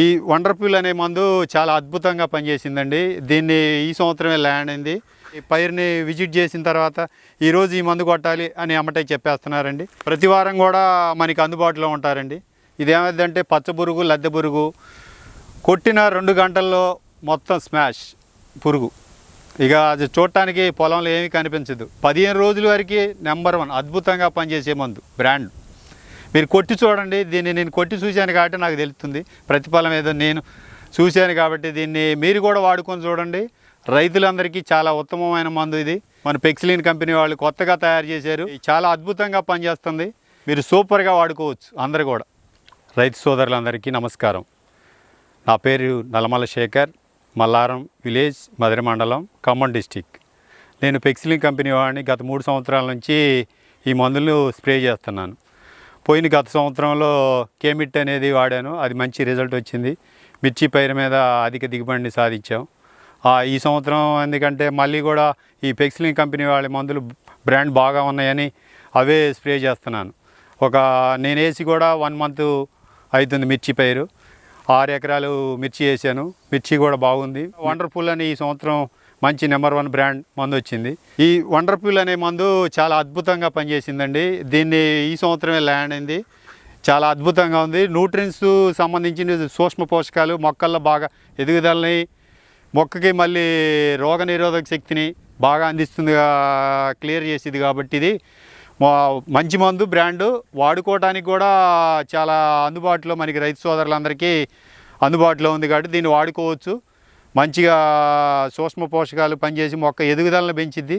ఈ వండర్ఫుల్ అనే మందు చాలా అద్భుతంగా పనిచేసిందండి. దీన్ని ఈ సంవత్సరమే ల్యాండ్ అయింది. ఈ పైరుని విజిట్ చేసిన తర్వాత ఈరోజు ఈ మందు కొట్టాలి అని అమ్మటే చెప్పేస్తున్నారండి. ప్రతి వారం కూడా మనకి అందుబాటులో ఉంటారండి. ఇదేమైందంటే పచ్చ పురుగు లద్దె పురుగు కొట్టిన రెండు గంటల్లో మొత్తం స్మాష్ పురుగు. ఇక అది చూడటానికి పొలంలో ఏమీ కనిపించదు. పదిహేను రోజుల వరకు నెంబర్ వన్ అద్భుతంగా పనిచేసే మందు బ్రాండ్ మీరు కొట్టి చూడండి దీన్ని నేను కొట్టి చూశాను కాబట్టి నాకు తెలుస్తుంది. ప్రతిఫలం ఏదో నేను చూశాను కాబట్టి దీన్ని మీరు కూడా వాడుకొని చూడండి. రైతులందరికీ చాలా ఉత్తమమైన మందు ఇది. మన పెక్సిలిన్ కంపెనీ వాళ్ళు కొత్తగా తయారు చేశారు. ఇది చాలా అద్భుతంగా పనిచేస్తుంది. మీరు సూపర్గా వాడుకోవచ్చు అందరు కూడా. రైతు సోదరులందరికీ నమస్కారం. నా పేరు నల్లమల శేఖర్ మల్లారం విలేజ్ మధుర మండలం ఖమ్మం డిస్టిక్. నేను పెక్సిలిన్ కంపెనీ వాడిని గత మూడు సంవత్సరాల నుంచి ఈ మందులు స్ప్రే చేస్తున్నాను. పోయిన గత సంవత్సరంలో కేమిట్ అనేది వాడాను. అది మంచి రిజల్ట్ వచ్చింది. మిర్చి పైరు మీద అధిక దిగుబడిని సాధించాం. ఈ సంవత్సరం ఎందుకంటే మళ్ళీ కూడా ఈ పెక్సిలిన్ కంపెనీ వాళ్ళ మందులు బ్రాండ్ బాగా ఉన్నాయని అవే స్ప్రే చేస్తున్నాను. ఒక నేను వేసి కూడా వన్ మంత్ అవుతుంది మిర్చి పైరు. ఆరు ఎకరాలు మిర్చి వేసాను. మిర్చి కూడా బాగుంది. వండర్ఫుల్ అని ఈ సంవత్సరం మంచి నెంబర్ వన్ బ్రాండ్ మందు వచ్చింది. ఈ వండర్ఫుల్ అనే మందు చాలా అద్భుతంగా పనిచేసిందండి. దీన్ని ఈ సంవత్సరమే ల్యాండ్ అయింది. చాలా అద్భుతంగా ఉంది. న్యూట్రియన్స్ సంబంధించిన సూక్ష్మ పోషకాలు మొక్కల్లో బాగా ఎదుగుదలని మొక్కకి మళ్ళీ రోగ నిరోధక శక్తిని బాగా అందిస్తుంది క్లియర్ చేసేది కాబట్టి ఇది. మా- మంచి మందు బ్రాండు వాడుకోవడానికి కూడా చాలా అందుబాటులో మనకి రైతు సోదరులందరికీ అందుబాటులో ఉంది కాబట్టి దీన్ని వాడుకోవచ్చు. మంచిగా సూక్ష్మ పోషకాలు పనిచేసి మొక్క ఎదుగుదలను పెంచిద్ది.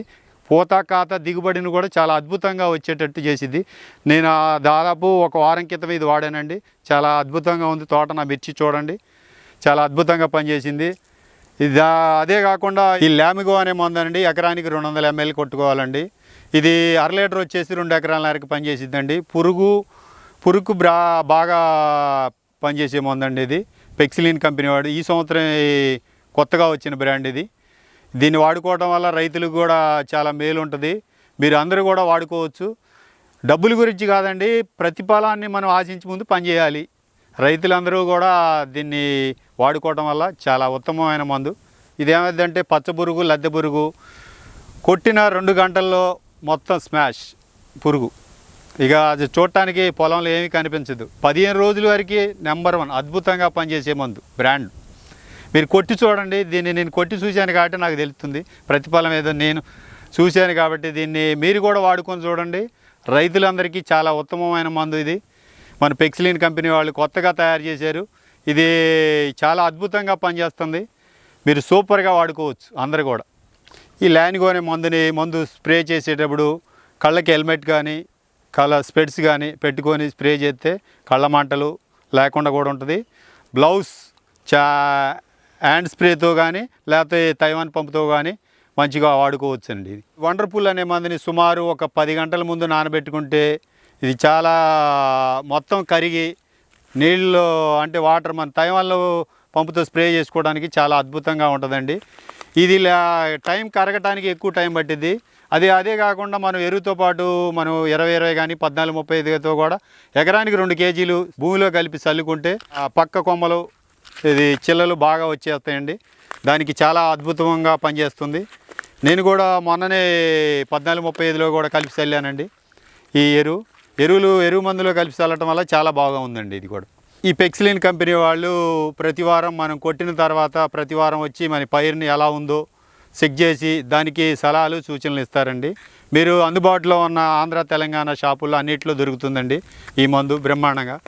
పూత కాత దిగుబడిని కూడా చాలా అద్భుతంగా వచ్చేటట్టు చేసిద్ది. నేను దాదాపు ఒక వారం క్రితం ఇది వాడానండి. చాలా అద్భుతంగా ఉంది తోట నా మిర్చి చూడండి. చాలా అద్భుతంగా పనిచేసింది. ఇది అదే కాకుండా ఈ ల్యామిగో అనే మందండి ఎకరానికి రెండు వందల ఎంఎల్ కొట్టుకోవాలండి. ఇది అర లీటర్ వచ్చేసి రెండు ఎకరాల మేరకు పనిచేసిద్దండి. పురుగు పురుగు బ్రా బాగా పనిచేసే మందండి ఇది. పెక్సిలిన్ కంపెనీ వాడు. ఈ సంవత్సరం కొత్తగా వచ్చిన బ్రాండ్ ఇది. దీన్ని వాడుకోవడం వల్ల రైతులకు కూడా చాలా మేలు ఉంటుంది. మీరు అందరూ కూడా వాడుకోవచ్చు. డబ్బుల గురించి కాదండి ప్రతిఫలాన్ని మనం ఆశించి ముందు పనిచేయాలి రైతులందరూ కూడా దీన్ని వాడుకోవడం వల్ల చాలా ఉత్తమమైన మందు. ఇదేమైందంటే పచ్చ పురుగు లద్దె పురుగు. కొట్టిన రెండు గంటల్లో మొత్తం స్మాష్ పురుగు. ఇక అది చూడటానికి పొలంలో ఏమీ కనిపించదు. పదిహేను రోజుల వరకు నెంబర్ వన్ అద్భుతంగా పనిచేసే మందు బ్రాండ్. మీరు కొట్టి చూడండి దీన్ని నేను కొట్టి చూశాను కాబట్టి నాకు తెలుస్తుంది. ప్రతిఫలం ఏదో నేను చూశాను కాబట్టి దీన్ని మీరు కూడా వాడుకొని చూడండి. రైతులందరికీ చాలా ఉత్తమమైన మందు ఇది. మన పెక్సిలిన్ కంపెనీ వాళ్ళు కొత్తగా తయారు చేశారు. ఇది చాలా అద్భుతంగా పనిచేస్తుంది. మీరు సూపర్గా వాడుకోవచ్చు అందరు కూడా. ఈ ల్యాన్గో అనే మందుని మందు స్ప్రే చేసేటప్పుడు కళ్ళకి హెల్మెట్ కానీ కళ్ళ స్పెడ్స్ కానీ పెట్టుకొని స్ప్రే చేస్తే కళ్ళ మంటలు లేకుండా కూడా ఉంటుంది. బ్లౌజ్ చా హ్యాండ్ స్ప్రేతో కానీ లేకపోతే తైవాన్ పంపుతో కానీ మంచిగా వాడుకోవచ్చండి అండి వండర్ఫుల్ అనే మందుని సుమారు ఒక పది గంటల ముందు నానబెట్టుకుంటే ఇది చాలా మొత్తం కరిగి నీళ్ళు అంటే వాటర్ మన తైవాన్లో పంపుతో స్ప్రే చేసుకోవడానికి చాలా అద్భుతంగా ఉంటుందండి. ఇది లా- టైం కరగటానికి ఎక్కువ టైం పట్టింది అదే అదే కాకుండా మనం ఎరువుతో పాటు మనం ఇరవై ఇరవై కానీ పద్నాలుగు ముప్పై ఐదుతో కూడా ఎకరానికి రెండు కేజీలు భూమిలో కలిపి చల్లుకుంటే ఆ పక్క కొమ్మలు ఇది చిల్లలు బాగా వచ్చేస్తాయండి. దానికి చాలా అద్భుతంగా పనిచేస్తుంది. నేను కూడా మొన్ననే పద్నాలుగు ముప్పై ఐదులో కూడా కలిపి చల్లానండి. ఈ ఎరువు. ఎరువులు ఎరువు మందులో కలిపి చల్లటం వల్ల చాలా బాగా ఉందండి ఇది కూడా. ఈ పెక్సిలిన్ కంపెనీ వాళ్ళు ప్రతి వారం మనం కొట్టిన తర్వాత ప్రతి వారం వచ్చి మన పైరుని ఎలా ఉందో చెక్ చేసి దానికి సలహాలు సూచనలు ఇస్తారండి. మీరు అందుబాటులో ఉన్న ఆంధ్ర తెలంగాణ షాపుల్లో అన్నింటిలో దొరుకుతుందండి ఈ మందు బ్రహ్మాండంగా.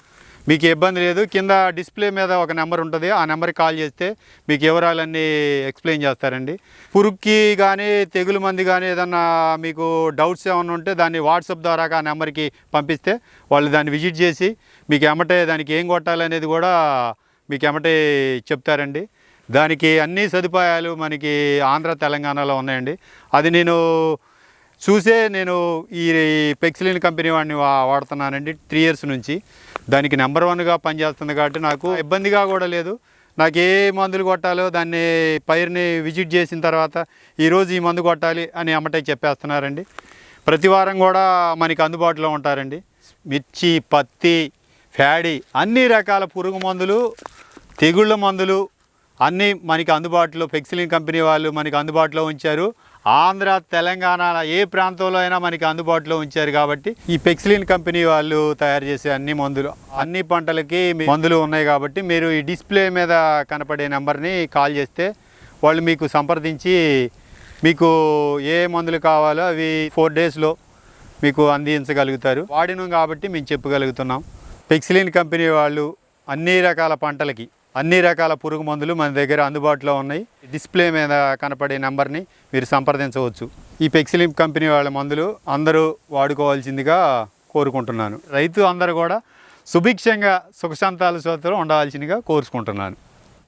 మీకు ఇబ్బంది లేదు. కింద డిస్ప్లే మీద ఒక నెంబర్ ఉంటుంది. ఆ నెంబర్కి కాల్ చేస్తే మీకు వివరాలన్నీ ఎక్స్ప్లెయిన్ చేస్తారండి. పురుగుకి కానీ తెగులు మంది కానీ ఏదన్నా మీకు డౌట్స్ ఏమైనా ఉంటే దాన్ని వాట్సాప్ ద్వారా ఆ నెంబర్కి పంపిస్తే వాళ్ళు దాన్ని విజిట్ చేసి మీకు ఎమ్మటే దానికి ఏం కొట్టాలనేది కూడా మీకు ఎమ్మటే చెప్తారండి. దానికి అన్ని సదుపాయాలు మనకి ఆంధ్ర తెలంగాణలో ఉన్నాయండి. అది నేను చూసే నేను ఈ పెక్సిలిన్ కంపెనీ వాడిని వా- వాడుతున్నానండి త్రీ ఇయర్స్ నుంచి. దానికి నెంబర్ వన్గా పనిచేస్తుంది కాబట్టి నాకు ఇబ్బందిగా కూడా లేదు. నాకు ఏ మందులు కొట్టాలో దాన్ని పైరుని విజిట్ చేసిన తర్వాత ఈరోజు ఈ మందు కొట్టాలి అని అమ్మటే చెప్పేస్తున్నారండి. ప్రతి వారం కూడా మనకి అందుబాటులో ఉంటారండి. మిర్చి పత్తి ఫ్యాడీ అన్ని రకాల పురుగు మందులు తెగుళ్ళ మందులు అన్నీ మనకి అందుబాటులో ఫెక్సిలిన్ కంపెనీ వాళ్ళు మనకి అందుబాటులో ఉంచారు. ఆంధ్ర తెలంగాణ ఏ ప్రాంతంలో అయినా మనకి అందుబాటులో ఉంచారు కాబట్టి ఈ పెక్సిలిన్ కంపెనీ వాళ్ళు తయారు చేసే అన్ని మందులు అన్ని పంటలకి మీ మందులు ఉన్నాయి కాబట్టి మీరు ఈ డిస్ప్లే మీద కనపడే నెంబర్ని కాల్ చేస్తే వాళ్ళు మీకు సంప్రదించి మీకు ఏ మందులు కావాలో అవి ఫోర్ డేస్లో మీకు అందించగలుగుతారు. వాడినాం కాబట్టి మేము చెప్పగలుగుతున్నాం. పెక్సిలిన్ కంపెనీ వాళ్ళు అన్ని రకాల పంటలకి అన్ని రకాల పురుగు మందులు మన దగ్గర అందుబాటులో ఉన్నాయి. డిస్ప్లే మీద కనపడే నెంబర్ని మీరు సంప్రదించవచ్చు. ఈ పెక్సిలిన్ కంపెనీ వాళ్ళ మందులు అందరూ వాడుకోవాల్సిందిగా కోరుకుంటున్నాను. రైతు అందరూ కూడా సుభిక్షంగా సుఖశాంతాల సోతలు ఉండవలసిందిగా కోరుకుంటున్నాను.